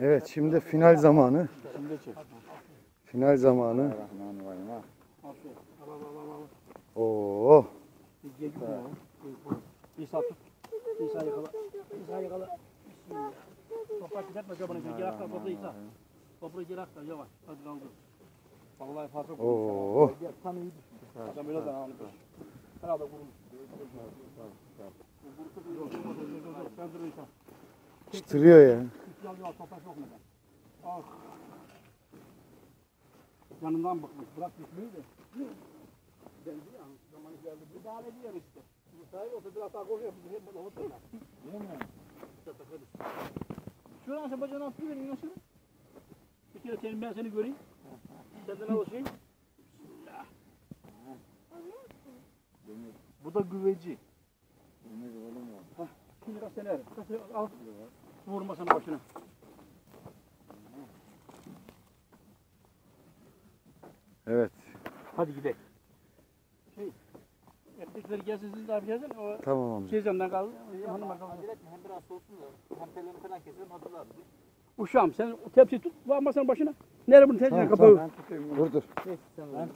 Evet şimdi final zamanı. Final zamanı. Oo. Çıtırıyor ya. Toprak yok neden? Ah. Yanından bakmış. Bırak düşmeyi de. Geldi ya. Zamanı geldi. Bu daha ne diyor işte. Bu sahibi olsa biraz daha koruyor. Bizi hep burada otururlar. Değil mi? Şuradan sen bacağını atıyor verin şunu. Bir kere senin ben seni göreyim. Senden alışayım. Bismillah. Bu da güveci. Demir oğlum ya. Şimdi kaç tane er. Kaç tane al. Vurma sana başına. Evet. Hadi gidelim. Şey, erkekleri gelsin siz de yapacaksın. O Tamam amca. teyzemden kaldı. Hanıma kaldı. Acele etme hem biraz soğusun da. Hem tellerini falan keselim hazırlarız. Uşağım sen o tepsiyi tut. Varma sen başına. Nerede bunun tezgahın Tamam, kapağı? tamam. Dur dur. Ben